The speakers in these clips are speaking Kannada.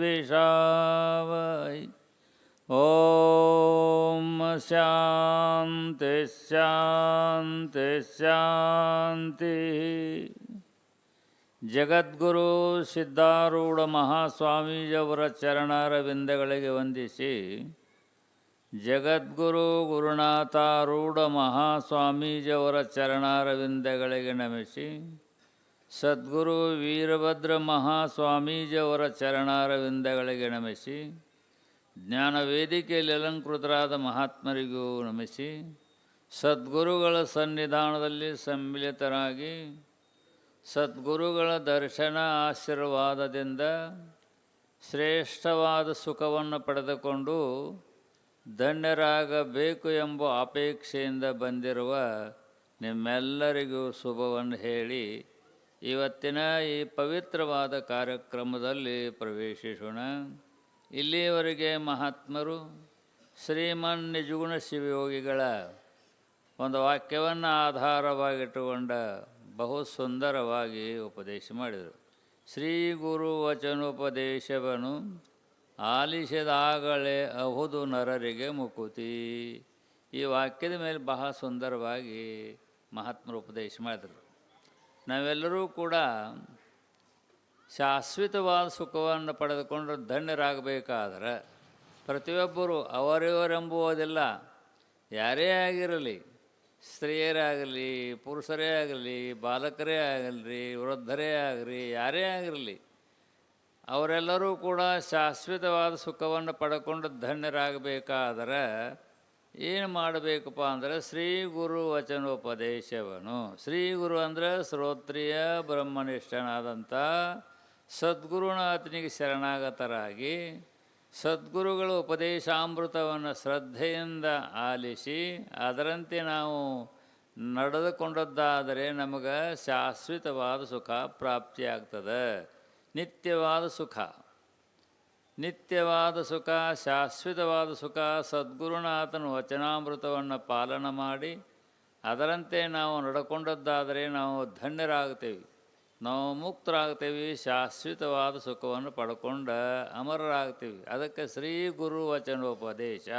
विद्विषावहै ॐ शान्ति शान्ति ಶಾಂತಿಃ ಜಗದ್ಗುರು ಸಿದ್ಧಾರೂಢ ಮಹಾಸ್ವಾಮೀಜಿಯವರ ಚರಣಾರವಿಂದಗಳಿಗೆ ವಂದಿಸಿ ಜಗದ್ಗುರು ಗುರುನಾಥಾರೂಢ ಮಹಾಸ್ವಾಮೀಜಿಯವರ ಚರಣಾರವಿಂದಗಳಿಗೆ ನಮಿಸಿ ಸದ್ಗುರು ವೀರಭದ್ರ ಮಹಾಸ್ವಾಮೀಜಿಯವರ ಚರಣಾರವಿಂದಗಳಿಗೆ ನಮಿಸಿ, ಜ್ಞಾನ ವೇದಿಕೆಯಲ್ಲಿ ಅಲಂಕೃತರಾದ ಮಹಾತ್ಮರಿಗೂ ನಮಿಸಿ, ಸದ್ಗುರುಗಳ ಸನ್ನಿಧಾನದಲ್ಲಿ ಸಮ್ಮಿಲಿತರಾಗಿ, ಸದ್ಗುರುಗಳ ದರ್ಶನ ಆಶೀರ್ವಾದದಿಂದ ಶ್ರೇಷ್ಠವಾದ ಸುಖವನ್ನು ಪಡೆದುಕೊಂಡು ಧನ್ಯರಾಗಬೇಕು ಎಂಬ ಅಪೇಕ್ಷೆಯಿಂದ ಬಂದಿರುವ ನಿಮ್ಮೆಲ್ಲರಿಗೂ ಶುಭವನ್ನು ಹೇಳಿ ಇವತ್ತಿನ ಈ ಪವಿತ್ರವಾದ ಕಾರ್ಯಕ್ರಮದಲ್ಲಿ ಪ್ರವೇಶಿಸೋಣ. ಇಲ್ಲಿಯವರೆಗೆ ಮಹಾತ್ಮರು, ಶ್ರೀಮನ್ ನಿಜಗುಣ ಶಿವಯೋಗಿಗಳ ಒಂದು ವಾಕ್ಯವನ್ನು ಆಧಾರವಾಗಿಟ್ಟುಕೊಂಡ ಬಹು ಸುಂದರವಾಗಿ ಉಪದೇಶ ಮಾಡಿದರು. ಶ್ರೀ ಗುರು ವಚನೋಪದೇಶವನ್ನು ಆಲಿಸಿದಾಗಲೇ ಅಹುದು ನರರಿಗೆ ಮುಕುತಿ. ಈ ವಾಕ್ಯದ ಮೇಲೆ ಬಹಳ ಸುಂದರವಾಗಿ ಮಹಾತ್ಮರು ಉಪದೇಶ ಮಾಡಿದರು. ನಾವೆಲ್ಲರೂ ಕೂಡ ಶಾಶ್ವತವಾದ ಸುಖವನ್ನು ಪಡೆದುಕೊಂಡು ಧನ್ಯರಾಗಬೇಕಾದ್ರೆ ಪ್ರತಿಯೊಬ್ಬರು ಅವರಿವರೆಂಬುವುದಿಲ್ಲ. ಯಾರೇ ಆಗಿರಲಿ, ಸ್ತ್ರೀಯರೇ ಆಗಲಿ, ಪುರುಷರೇ ಆಗಲಿ, ಬಾಲಕರೇ ಆಗಲಿ, ವೃದ್ಧರೇ ಆಗಲಿ, ಯಾರೇ ಆಗಿರಲಿ, ಅವರೆಲ್ಲರೂ ಕೂಡ ಶಾಶ್ವತವಾದ ಸುಖವನ್ನು ಪಡ್ಕೊಂಡು ಧನ್ಯರಾಗಬೇಕಾದರೆ ಏನು ಮಾಡಬೇಕಪ್ಪ ಅಂದರೆ ಶ್ರೀ ಗುರು ವಚನೋಪದೇಶವನು. ಶ್ರೀ ಗುರು ಅಂದರೆ ಶ್ರೋತ್ರಿಯ ಬ್ರಹ್ಮನಿಷ್ಠನಾದಂಥ ಸದ್ಗುರುನಾಥನಿಗೆ ಶರಣಾಗತರಾಗಿ ಸದ್ಗುರುಗಳ ಉಪದೇಶಾಮೃತವನ್ನು ಶ್ರದ್ಧೆಯಿಂದ ಆಲಿಸಿ ಅದರಂತೆ ನಾವು ನಡೆದುಕೊಂಡದ್ದಾದರೆ ನಮಗೆ ಶಾಶ್ವತವಾದ ಸುಖ ಪ್ರಾಪ್ತಿಯಾಗ್ತದೆ. ನಿತ್ಯವಾದ ಸುಖ. ನಿತ್ಯವಾದ ಸುಖ, ಶಾಶ್ವತವಾದ ಸುಖ, ಸದ್ಗುರುನಾಥನ ವಚನಾಮೃತವನ್ನು ಪಾಲನ ಮಾಡಿ, ಅದರಂತೆ ನಾವು ನಡ್ಕೊಂಡದ್ದಾದರೆ ನಾವು ಧನ್ಯರಾಗ್ತೇವೆ ನಾವು ಮುಕ್ತರಾಗ್ತೇವೆ ಶಾಶ್ವತವಾದ ಸುಖವನ್ನು ಪಡ್ಕೊಂಡು ಅಮರರಾಗ್ತೀವಿ ಅದಕ್ಕೆ ಶ್ರೀ ಗುರು ವಚನೋಪದೇಶ.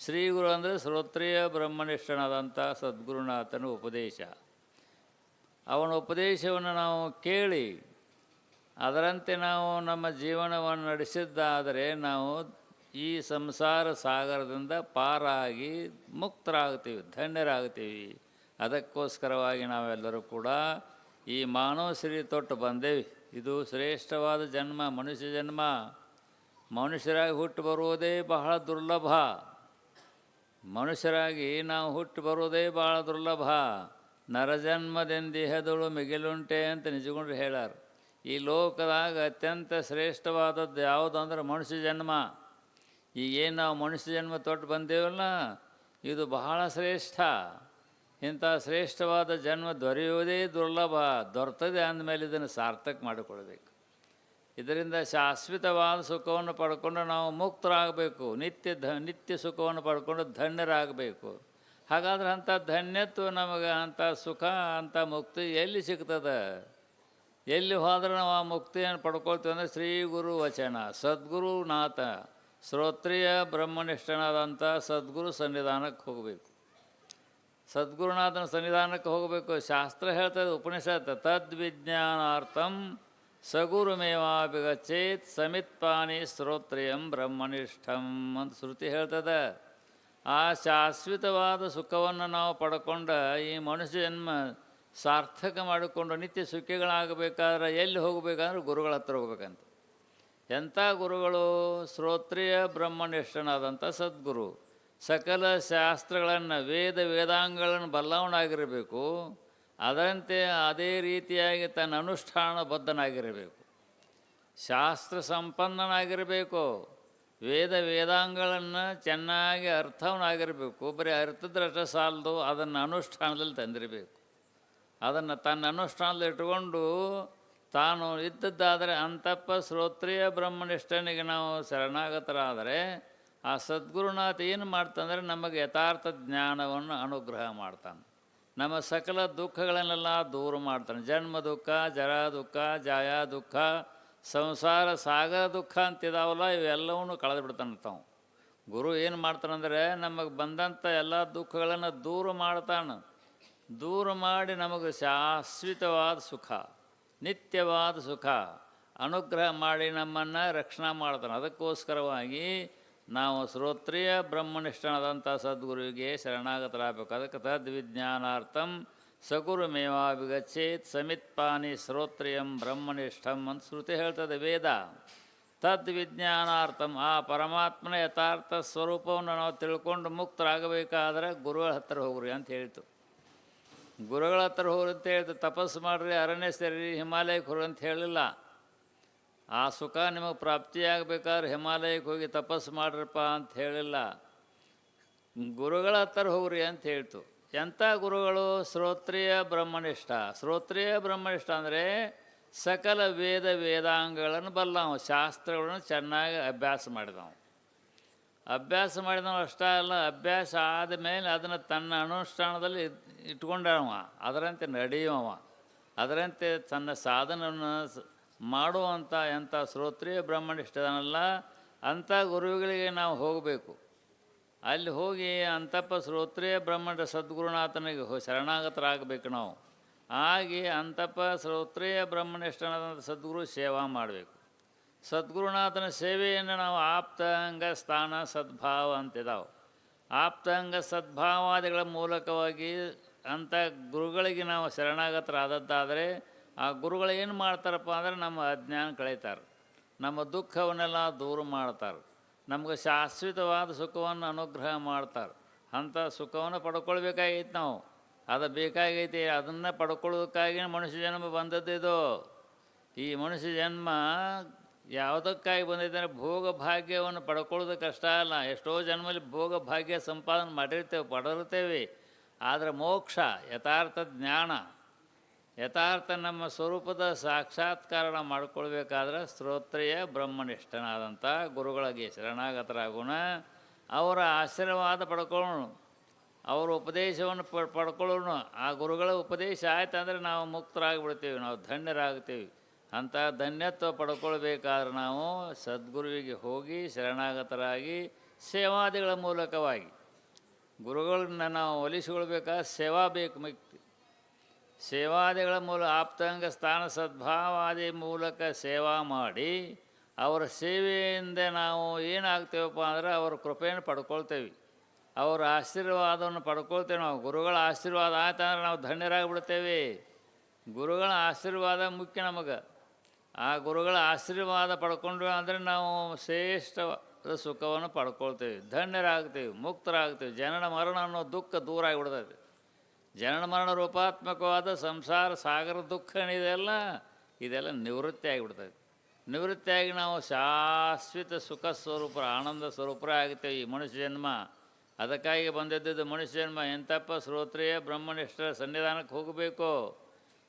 ಶ್ರೀ ಗುರು ಅಂದರೆ ಶ್ರೋತ್ರಿಯ ಬ್ರಹ್ಮನಿಷ್ಠನಾದಂಥ ಸದ್ಗುರುನಾಥನ ಉಪದೇಶ. ಅವನ ಉಪದೇಶವನ್ನು ನಾವು ಕೇಳಿ ಅದರಂತೆ ನಾವು ನಮ್ಮ ಜೀವನವನ್ನು ನಡೆಸಿದ್ದಾದರೆ ನಾವು ಈ ಸಂಸಾರ ಸಾಗರದಿಂದ ಪಾರಾಗಿ ಮುಕ್ತರಾಗ್ತೀವಿ ಧನ್ಯರಾಗ್ತೀವಿ ಅದಕ್ಕೋಸ್ಕರವಾಗಿ ನಾವೆಲ್ಲರೂ ಕೂಡ ಈ ಮಾನವ ಸಿರಿ ತೊಟ್ಟು ಬಂದೇವಿ. ಇದು ಶ್ರೇಷ್ಠವಾದ ಜನ್ಮ, ಮನುಷ್ಯ ಜನ್ಮ. ಮನುಷ್ಯರಾಗಿ ಹುಟ್ಟು ಬರುವುದೇ ಬಹಳ ದುರ್ಲಭ. ಮನುಷ್ಯರಾಗಿ ನಾವು ಹುಟ್ಟು ಬರುವುದೇ ಬಹಳ ದುರ್ಲಭ. ನರಜನ್ಮದೆಂದಿಹದಳು ಮಿಗಿಲುಂಟೆ ಅಂತ ನಿಜಗೊಂಡು ಹೇಳಾರ. ಈ ಲೋಕದಾಗ ಅತ್ಯಂತ ಶ್ರೇಷ್ಠವಾದದ್ದು ಯಾವುದಂದ್ರೆ ಮನುಷ್ಯ ಜನ್ಮ. ಈಗೇನು ನಾವು ಮನುಷ್ಯ ಜನ್ಮ ತೊಟ್ಟು ಬಂದೇವಲ್ಲ, ಇದು ಬಹಳ ಶ್ರೇಷ್ಠ. ಇಂಥ ಶ್ರೇಷ್ಠವಾದ ಜನ್ಮ ದೊರೆಯುವುದೇ ದುರ್ಲಭ, ದೊರೆತದೆ ಅಂದಮೇಲೆ ಇದನ್ನು ಸಾರ್ಥಕ ಮಾಡಿಕೊಳ್ಬೇಕು ಇದರಿಂದ ಶಾಶ್ವತವಾದ ಸುಖವನ್ನು ಪಡ್ಕೊಂಡು ನಾವು ಮುಕ್ತರಾಗಬೇಕು, ನಿತ್ಯ ಧ, ನಿತ್ಯ ಸುಖವನ್ನು ಪಡ್ಕೊಂಡು ಧನ್ಯರಾಗಬೇಕು. ಹಾಗಾದ್ರೆ ಅಂಥ ಧನ್ಯತ್ವ ನಮಗೆ, ಅಂಥ ಸುಖ, ಅಂಥ ಮುಕ್ತಿ ಎಲ್ಲಿ ಸಿಗ್ತದೆ? ಎಲ್ಲಿ ಹೋದ್ರೆ ನಾವು ಆ ಮುಕ್ತಿಯನ್ನು ಪಡ್ಕೊಳ್ತೀವಿ ಅಂದರೆ ಶ್ರೀ ಗುರು ವಚನ, ಸದ್ಗುರು ನಾಥ, ಶ್ರೋತ್ರಿಯ ಬ್ರಹ್ಮನಿಷ್ಠನಾದಂಥ ಸದ್ಗುರು ಸನ್ನಿಧಾನಕ್ಕೆ ಹೋಗಬೇಕು. ಸದ್ಗುರುನಾಥನ ಸನ್ನಿಧಾನಕ್ಕೆ ಹೋಗಬೇಕು. ಶಾಸ್ತ್ರ ಹೇಳ್ತದೆ ಉಪನಿಷತ್ ತದ್ವಿಜ್ಞಾನಾರ್ಥಂ ಸಗುರುಮೇವಾಭಿಗಚೇತ್ ಸಮಿತ್ಪಾನಿ ಶ್ರೋತ್ರಿಯಂ ಬ್ರಹ್ಮನಿಷ್ಠಂ ಅಂತ ಶ್ರುತಿ ಹೇಳ್ತದೆ ಆ ಶಾಶ್ವತವಾದ ಸುಖವನ್ನು ನಾವು ಪಡ್ಕೊಂಡ ಈ ಮನುಷ್ಯ ಜನ್ಮ ಸಾರ್ಥಕ ಮಾಡಿಕೊಂಡು ನಿತ್ಯ ಸುಖಿಗಳಾಗಬೇಕಾದ್ರೆ ಎಲ್ಲಿ ಹೋಗಬೇಕಂದ್ರೆ ಗುರುಗಳ ಹತ್ರ ಹೋಗ್ಬೇಕಂತ. ಎಂಥ ಗುರುಗಳು? ಶ್ರೋತ್ರಿಯ ಬ್ರಹ್ಮನಿಷ್ಠನಾದಂಥ ಸದ್ಗುರು. ಸಕಲ ಶಾಸ್ತ್ರಗಳನ್ನು, ವೇದ ವೇದಾಂಗಗಳನ್ನು ಬಲ್ಲವನಾಗಿರಬೇಕು. ಅದರಂತೆ ಅದೇ ರೀತಿಯಾಗಿ ತನ್ನ ಅನುಷ್ಠಾನ ಬದ್ಧನಾಗಿರಬೇಕು ಶಾಸ್ತ್ರ ಸಂಪನ್ನನಾಗಿರಬೇಕು. ವೇದ ವೇದಾಂಗಗಳನ್ನು ಚೆನ್ನಾಗಿ ಅರ್ಥವನಾಗಿರಬೇಕು. ಬರೀ ಅರ್ಥದ್ರಷ್ಟ ಸಾಲದು ಅದನ್ನು ಅನುಷ್ಠಾನದಲ್ಲಿ ತಂದಿರಬೇಕು. ಅದನ್ನು ತನ್ನ ಅನುಷ್ಠಾನದಲ್ಲಿ ಇಟ್ಟುಕೊಂಡು ತಾನು ಇದ್ದದ್ದಾದರೆ ಅಂತಪ್ಪ ಶ್ರೋತ್ರಿಯ ಬ್ರಹ್ಮನಿಷ್ಠನಿಗೆ ನಾವು ಶರಣಾಗತರಾದರೆ ಆ ಸದ್ಗುರುನಾಥ ಏನು ಮಾಡ್ತಂದರೆ ನಮಗೆ ಯಥಾರ್ಥ ಜ್ಞಾನವನ್ನು ಅನುಗ್ರಹ ಮಾಡ್ತಾನೆ. ನಮ್ಮ ಸಕಲ ದುಃಖಗಳನ್ನೆಲ್ಲ ದೂರ ಮಾಡ್ತಾನೆ. ಜನ್ಮ ದುಃಖ, ಜರ ದುಃಖ, ಜಾಯ ದುಃಖ, ಸಂಸಾರ ಸಾಗರ ದುಃಖ ಅಂತಿದಾವಲ್ಲ, ಇವೆಲ್ಲವನ್ನೂ ಕಳೆದು ಬಿಡ್ತಾನೆ ತಾವು ಗುರು ಏನು ಮಾಡ್ತಾನಂದರೆ ನಮಗೆ ಬಂದಂಥ ಎಲ್ಲ ದುಃಖಗಳನ್ನು ದೂರ ಮಾಡ್ತಾನೆ. ದೂರ ಮಾಡಿ ನಮಗೆ ಶಾಶ್ವತವಾದ ಸುಖ, ನಿತ್ಯವಾದ ಸುಖ. ಅನುಗ್ರಹ ಮಾಡಿ ನಮ್ಮನ್ನು ರಕ್ಷಣೆ ಮಾಡ್ತಾನೆ. ಅದಕ್ಕೋಸ್ಕರವಾಗಿ ನಾವು ಶ್ರೋತ್ರಿಯ ಬ್ರಹ್ಮನಿಷ್ಠನಾದಂಥ ಸದ್ಗುರುವಿಗೆ ಶರಣಾಗತರಾಗಬೇಕು. ಅದಕ್ಕೆ ತದ್ವಿಜ್ಞಾನಾರ್ಥಂ ಸಗುರು ಸಗುರುಮೇವಾಭಿಗಚ್ಚೇತ್ ಸಮಿತ್ಪಾನಿ ಶ್ರೋತ್ರಿಯಂ ಬ್ರಹ್ಮನಿಷ್ಠಂ ಅಂತ ಶ್ರುತಿ ಹೇಳ್ತದೆ ವೇದ. ತದ್ವಿಜ್ಞಾನಾರ್ಥಂ, ಆ ಪರಮಾತ್ಮನ ಯಥಾರ್ಥ ಸ್ವರೂಪವನ್ನು ನಾವು ತಿಳ್ಕೊಂಡು ಮುಕ್ತರಾಗಬೇಕಾದ್ರೆ ಗುರುಗಳ ಹತ್ತಿರ ಹೋಗ್ರಿ ಅಂತ ಹೇಳ್ತು. ಗುರುಗಳ ಹತ್ರ ಅಂತ ಹೇಳ್ತು ತಪಸ್ಸು ಮಾಡಿರಿ, ಅರಣ್ಯ ಸೇರಿ ಹಿಮಾಲಯಕ್ಕೆ ಹೋಗ್ರಿ ಅಂತ ಹೇಳಿಲ್ಲ. ಆ ಸುಖ ನಿಮಗೆ ಪ್ರಾಪ್ತಿಯಾಗಬೇಕಾದ್ರೆ ಹಿಮಾಲಯಕ್ಕೆ ಹೋಗಿ ತಪಸ್ಸು ಮಾಡ್ರಪ್ಪ ಅಂತ ಹೇಳಿಲ್ಲ. ಗುರುಗಳ ಹತ್ರ ಹೋಗ್ರಿ ಅಂತ ಹೇಳ್ತು. ಎಂಥ ಗುರುಗಳು? ಶ್ರೋತ್ರಿಯ ಬ್ರಹ್ಮನಿಷ್ಠ. ಶ್ರೋತ್ರಿಯ ಬ್ರಹ್ಮನಿಷ್ಠ ಅಂದರೆ ಸಕಲ ವೇದ ವೇದಾಂಗಗಳನ್ನು ಬಲ್ಲವ ಶಾಸ್ತ್ರಗಳನ್ನು ಚೆನ್ನಾಗಿ ಅಭ್ಯಾಸ ಮಾಡಿದವ. ಅಭ್ಯಾಸ ಮಾಡಿದವ ಅಷ್ಟೇ ಅಲ್ಲ, ಅಭ್ಯಾಸ ಆದಮೇಲೆ ಅದನ್ನು ತನ್ನ ಅನುಷ್ಠಾನದಲ್ಲಿ ಇಟ್- ಇಟ್ಕೊಂಡವ ಅದರಂತೆ ನಡೆಯುವವ, ಅದರಂತೆ ತನ್ನ ಸಾಧನವನ್ನು ಮಾಡುವಂಥ ಎಂಥ ಶ್ರೋತ್ರಿಯ ಬ್ರಹ್ಮನಿಷ್ಠದನಲ್ಲ ಅಂಥ ಗುರುಗಳಿಗೆ ನಾವು ಹೋಗಬೇಕು. ಅಲ್ಲಿ ಹೋಗಿ ಅಂತಪ್ಪ ಶ್ರೋತ್ರಿಯ ಬ್ರಹ್ಮಣ ಸದ್ಗುರುನಾಥನಿಗೆ ಶರಣಾಗತರಾಗಬೇಕು ನಾವು. ಆಗಿ ಅಂತಪ್ಪ ಶ್ರೋತ್ರಿಯ ಬ್ರಹ್ಮನಿಷ್ಠನಾದಂಥ ಸದ್ಗುರು ಸೇವಾ ಮಾಡಬೇಕು. ಸದ್ಗುರುನಾಥನ ಸೇವೆಯನ್ನು ನಾವು ಆಪ್ತಾಂಗ ಸ್ಥಾನ ಸದ್ಭಾವ ಅಂತಿದಾವೆ. ಆಪ್ತಾಂಗ ಸದ್ಭಾವಾದಿಗಳ ಮೂಲಕವಾಗಿ ಅಂಥ ಗುರುಗಳಿಗೆ ನಾವು ಶರಣಾಗತರಾದದ್ದಾದರೆ ಆ ಗುರುಗಳು ಏನು ಮಾಡ್ತಾರಪ್ಪ ಅಂದರೆ ನಮ್ಮ ಅಜ್ಞಾನ ಕಳೀತಾರೆ. ನಮ್ಮ ದುಃಖವನ್ನೆಲ್ಲ ದೂರ ಮಾಡ್ತಾರೆ. ನಮಗೆ ಶಾಶ್ವತವಾದ ಸುಖವನ್ನು ಅನುಗ್ರಹ ಮಾಡ್ತಾರೆ. ಅಂಥ ಸುಖವನ್ನು ಪಡ್ಕೊಳ್ಬೇಕಾಗೈತೆ ನಾವು. ಅದು ಬೇಕಾಗೈತಿ, ಅದನ್ನು ಪಡ್ಕೊಳ್ಳೋದಕ್ಕಾಗಿ ಮನುಷ್ಯ ಜನ್ಮ ಬಂದದ್ದು ಈ ಮನುಷ್ಯ ಜನ್ಮ ಯಾವುದಕ್ಕಾಗಿ ಬಂದಿದ್ದಾನೆ? ಭೋಗ ಭಾಗ್ಯವನ್ನು ಪಡ್ಕೊಳ್ಳೋದು ಕಷ್ಟ ಅಲ್ಲ. ಎಷ್ಟೋ ಜನ್ಮಲ್ಲಿ ಭೋಗ ಭಾಗ್ಯ ಸಂಪಾದನೆ ಮಾಡಿರ್ತೇವೆ ಪಡಿರ್ತೇವೆ ಆದರೆ ಮೋಕ್ಷ, ಯಥಾರ್ಥ ಜ್ಞಾನ, ಯಥಾರ್ಥ ನಮ್ಮ ಸ್ವರೂಪದ ಸಾಕ್ಷಾತ್ಕಾರಣ ಮಾಡಿಕೊಳ್ಬೇಕಾದ್ರೆ ಶ್ರೋತ್ರಿಯ ಬ್ರಹ್ಮನಿಷ್ಠನಾದಂಥ ಗುರುಗಳಿಗೆ ಶರಣಾಗತರಾಗೋಣ. ಅವರ ಆಶೀರ್ವಾದ ಪಡ್ಕೊಳ್ಳೋಣ. ಅವರ ಉಪದೇಶವನ್ನು ಪಡ್ಕೊಳ್ಳೋಣ. ಆ ಗುರುಗಳ ಉಪದೇಶ ಆಯ್ತು ಅಂದರೆ ನಾವು ಮುಕ್ತರಾಗಿಬಿಡ್ತೀವಿ, ನಾವು ಧನ್ಯರಾಗ್ತೀವಿ. ಅಂಥ ಧನ್ಯತ್ವ ಪಡ್ಕೊಳ್ಬೇಕಾದ್ರೆ ನಾವು ಸದ್ಗುರುವಿಗೆ ಹೋಗಿ ಶರಣಾಗತರಾಗಿ ಸೇವಾದಿಗಳ ಮೂಲಕವಾಗಿ. ಗುರುಗಳನ್ನ ನಾವು ಒಲಿಸಿಕೊಳ್ಬೇಕಾದ ಸೇವಾ ಬೇಕು ಮುಕ್ತಿ. ಸೇವಾದಿಗಳ ಮೂಲ ಆಪ್ತಾಂಗ ಸ್ಥಾನ ಸದ್ಭಾವಾದಿ ಮೂಲಕ ಸೇವಾ ಮಾಡಿ ಅವರ ಸೇವೆಯಿಂದ ನಾವು ಏನಾಗ್ತೇವಪ್ಪ ಅಂದರೆ ಅವರ ಕೃಪೆಯನ್ನು ಪಡ್ಕೊಳ್ತೇವೆ. ಅವರ ಆಶೀರ್ವಾದವನ್ನು ಪಡ್ಕೊಳ್ತೇವೆ. ನಾವು ಗುರುಗಳ ಆಶೀರ್ವಾದ ಆಯ್ತಂದ್ರೆ ನಾವು ಧನ್ಯರಾಗಿಬಿಡ್ತೇವೆ. ಗುರುಗಳ ಆಶೀರ್ವಾದ ಮುಖ್ಯ ನಮಗೆ. ಆ ಗುರುಗಳ ಆಶೀರ್ವಾದ ಪಡ್ಕೊಂಡ್ವಿ ಅಂದರೆ ನಾವು ಶ್ರೇಷ್ಠವಾದ ಸುಖವನ್ನು ಪಡ್ಕೊಳ್ತೇವೆ. ಧನ್ಯರಾಗ್ತೇವೆ, ಮುಕ್ತರಾಗ್ತೇವೆ. ಜನನ ಮರಣ ಅನ್ನೋ ದುಃಖ ದೂರ ಆಗಿಬಿಡ್ತೈತೆ ಜನನ ಮರಣ ರೂಪಾತ್ಮಕವಾದ ಸಂಸಾರ, ಸಾಗರ ದುಃಖ ಏನಿದೆಯಲ್ಲ ಇದೆಲ್ಲ ನಿವೃತ್ತಿ ಆಗಿಬಿಡ್ತೈತೆ ನಿವೃತ್ತಿಯಾಗಿ ನಾವು ಶಾಶ್ವತ ಸುಖ ಸ್ವರೂಪರ ಆನಂದ ಸ್ವರೂಪರೇ ಆಗ್ತೇವೆ ಈ ಮನುಷ್ಯ ಜನ್ಮ. ಅದಕ್ಕಾಗಿ ಬಂದಿದ್ದು ಮನುಷ್ಯ ಜನ್ಮ. ಎಂತಪ್ಪ ಶ್ರೋತ್ರಿಯ, ಬ್ರಹ್ಮನಿಷ್ಠರ ಸನ್ನಿಧಾನಕ್ಕೆ ಹೋಗಬೇಕು?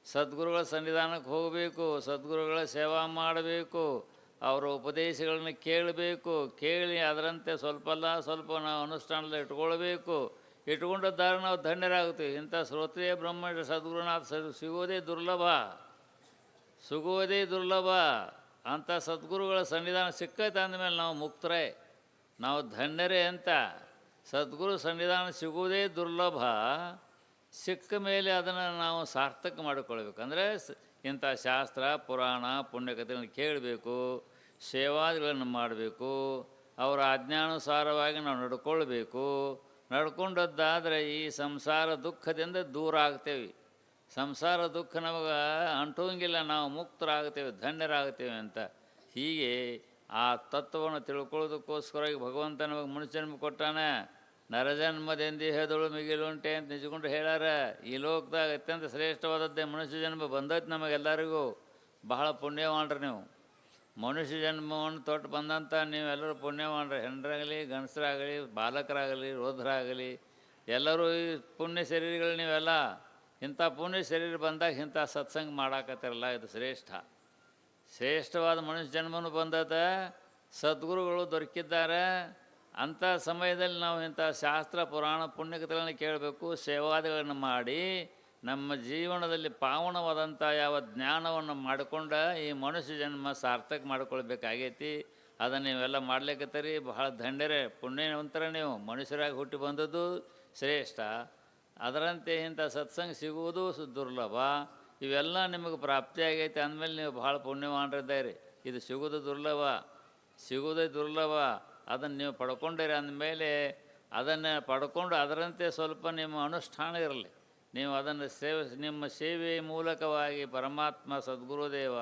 ಸದ್ಗುರುಗಳ ಸನ್ನಿಧಾನಕ್ಕೆ ಹೋಗಬೇಕು, ಸದ್ಗುರುಗಳ ಸೇವಾ ಮಾಡಬೇಕು, ಅವರ ಉಪದೇಶಗಳನ್ನು ಕೇಳಬೇಕು, ಕೇಳಿ ಅದರಂತೆ ಸ್ವಲ್ಪಲ್ಲ ಸ್ವಲ್ಪ ನಾವು ಅನುಷ್ಠಾನದಲ್ಲಿ ಇಟ್ಕೊಳ್ಬೇಕು. ಇಟ್ಕೊಂಡದ್ದಾರ ನಾವು ಧನ್ಯರಾಗ್ತೀವಿ ಇಂಥ ಶ್ರೋತ್ರಿಯ ಬ್ರಹ್ಮ ಸದ್ಗುರುನಾಥ ಸಿಗೋದೇ ದುರ್ಲಭ. ಸಿಗುವುದೇ ದುರ್ಲಭ. ಅಂಥ ಸದ್ಗುರುಗಳ ಸನ್ನಿಧಾನ ಸಿಕ್ಕೈತೆ ಅಂದಮೇಲೆ ನಾವು ಮುಕ್ತರೇ. ನಾವು ಧನ್ಯರೇ ಅಂತ. ಸದ್ಗುರು ಸನ್ನಿಧಾನ ಸಿಗುವುದೇ ದುರ್ಲಭ. ಸಿಕ್ಕ ಮೇಲೆ ಅದನ್ನು ನಾವು ಸಾರ್ಥಕ ಮಾಡಿಕೊಳ್ಬೇಕು. ಅಂದರೆ ಇಂಥ ಶಾಸ್ತ್ರ, ಪುರಾಣ, ಪುಣ್ಯಕಥೆಗಳನ್ನು ಕೇಳಬೇಕು, ಸೇವಾದಿಗಳನ್ನು ಮಾಡಬೇಕು, ಅವರ ಅಜ್ಞಾನುಸಾರವಾಗಿ ನಾವು ನಡ್ಕೊಳ್ಬೇಕು. ನಡ್ಕೊಂಡದ್ದಾದರೆ ಈ ಸಂಸಾರ ದುಃಖದಿಂದ ದೂರ ಆಗ್ತೇವೆ. ಸಂಸಾರ ದುಃಖ ನಮಗೆ ಅಂಟೋಂಗಿಲ್ಲ, ನಾವು ಮುಕ್ತರಾಗ್ತೇವೆ, ಧನ್ಯರಾಗ್ತೇವೆ ಅಂತ. ಹೀಗೆ ಆ ತತ್ವವನ್ನು ತಿಳ್ಕೊಳ್ಳೋದಕ್ಕೋಸ್ಕರವಾಗಿ ಭಗವಂತ ನಮಗೆ ಮನುಷ್ಯನ ಕೊಟ್ಟಾನೆ. ನರಜನ್ಮದೆಂದು ಹೇದಳು ಮಿಗಿಲುಂಟೆ ಅಂತ ನಿಜಗೊಂಡು ಹೇಳಾರ. ಈ ಲೋಕದಾಗ ಅತ್ಯಂತ ಶ್ರೇಷ್ಠವಾದದ್ದೇ ಮನುಷ್ಯ ಜನ್ಮ ಬಂದೈತೆ ನಮಗೆಲ್ಲರಿಗೂ. ಬಹಳ ಪುಣ್ಯವಾಣ್ರಿ ನೀವು. ಮನುಷ್ಯ ಜನ್ಮವನ್ನು ತೊಟ್ಟು ಬಂದಂಥ ನೀವೆಲ್ಲರೂ ಪುಣ್ಯವಾಣ್ರಿ ಹೆಣ್ಣರಾಗಲಿ ಗಂಡಸರಾಗಲಿ, ಬಾಲಕರಾಗಲಿ ರೋಧರಾಗಲಿ ಎಲ್ಲರೂ ಈ ಪುಣ್ಯ ಶರೀರಗಳು ನೀವೆಲ್ಲ. ಇಂಥ ಪುಣ್ಯ ಶರೀರ ಬಂದಾಗ ಇಂಥ ಸತ್ಸಂಗ ಮಾಡಾಕತ್ತಿರಲ್ಲ, ಇದು ಶ್ರೇಷ್ಠ. ಶ್ರೇಷ್ಠವಾದ ಮನುಷ್ಯ ಜನ್ಮನೂ ಬಂದದ. ಸದ್ಗುರುಗಳು ದೊರಕಿದ್ದಾರೆ. ಅಂಥ ಸಮಯದಲ್ಲಿ ನಾವು ಇಂಥ ಶಾಸ್ತ್ರ, ಪುರಾಣ ಪುಣ್ಯಕಥೆಗಳನ್ನು ಕೇಳಬೇಕು, ಸೇವಾದಿಗಳನ್ನು ಮಾಡಿ, ನಮ್ಮ ಜೀವನದಲ್ಲಿ ಪಾವನವಾದಂಥ ಯಾವ ಜ್ಞಾನವನ್ನು ಮಾಡಿಕೊಂಡ ಈ ಮನುಷ್ಯ ಜನ್ಮ ಸಾರ್ಥಕ ಮಾಡ್ಕೊಳ್ಬೇಕಾಗೈತಿ. ಅದನ್ನು ನೀವೆಲ್ಲ ಮಾಡ್ಲಿಕ್ಕತ್ತೀರಿ ಬಹಳ ದಂಡರೆ, ಪುಣ್ಯವಂತರ ನೀವು. ಮನುಷ್ಯರಾಗಿ ಹುಟ್ಟಿ ಬಂದದ್ದು ಶ್ರೇಷ್ಠ. ಅದರಂತೆ ಇಂಥ ಸತ್ಸಂಗ ಸಿಗುವುದು ದುರ್ಲಭ. ಇವೆಲ್ಲ ನಿಮಗೆ ಪ್ರಾಪ್ತಿಯಾಗೈತೆ ಅಂದಮೇಲೆ ನೀವು ಭಾಳ ಪುಣ್ಯವಾನರಿದ್ದೀರಿ. ಇದು ಸಿಗುವುದು ದುರ್ಲಭ. ಸಿಗುವುದೇ ದುರ್ಲಭ. ಅದನ್ನು ನೀವು ಪಡ್ಕೊಂಡಿರಿ ಅಂದಮೇಲೆ ಅದನ್ನು ಪಡ್ಕೊಂಡು ಅದರಂತೆ ಸ್ವಲ್ಪ ನಿಮ್ಮ ಅನುಷ್ಠಾನ ಇರಲಿ. ನೀವು ಅದನ್ನು ಸೇವೆ, ನಿಮ್ಮ ಸೇವೆ ಮೂಲಕವಾಗಿ ಪರಮಾತ್ಮ, ಸದ್ಗುರುದೇವ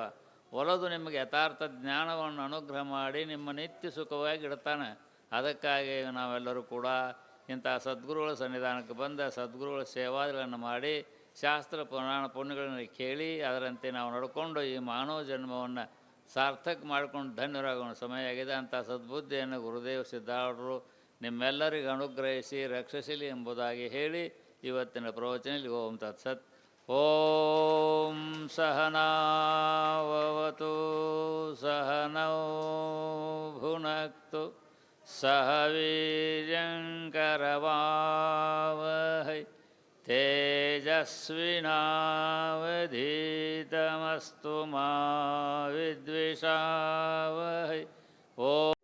ಒಲದು ನಿಮಗೆ ಯಥಾರ್ಥ ಜ್ಞಾನವನ್ನು ಅನುಗ್ರಹ ಮಾಡಿ ನಿಮ್ಮ ನಿತ್ಯ ಸುಖವಾಗಿ ಇಡ್ತಾನೆ. ಅದಕ್ಕಾಗಿ ನಾವೆಲ್ಲರೂ ಕೂಡ ಇಂಥ ಸದ್ಗುರುಗಳ ಸನ್ನಿಧಾನಕ್ಕೆ ಬಂದ ಸದ್ಗುರುಗಳ ಸೇವಾದಿಗಳನ್ನು ಮಾಡಿ ಶಾಸ್ತ್ರ ಪುರಾಣ ಪುಣ್ಯಗಳನ್ನು ಕೇಳಿ ಅದರಂತೆ ನಾವು ನಡ್ಕೊಂಡು ಈ ಮಾನವ ಜನ್ಮವನ್ನು ಸಾರ್ಥಕ ಮಾಡ್ಕೊಂಡು ಧನ್ಯರಾಗೋಣ. ಸಮಯ ಆಗಿದೆ ಅಂತ ಸದ್ಬುದ್ಧಿಯನ್ನು ಗುರುದೇವ ಸಿದ್ಧಾರ್ಥರು ನಿಮ್ಮೆಲ್ಲರಿಗೂ ಅನುಗ್ರಹಿಸಿ, ರಕ್ಷಿಸಲಿ ಎಂಬುದಾಗಿ ಹೇಳಿ ಇವತ್ತಿನ ಪ್ರವಚನದಲ್ಲಿ ಓಂ ತತ್ಸತ್ ಓಂ ಸಹನಾವತು ಸಹನೋ ಭುನಕ್ತು ಸಹ ವೀರ್ಯಂಕರವಾವಹೈ अश्विना मा विद्विषावहै। ओ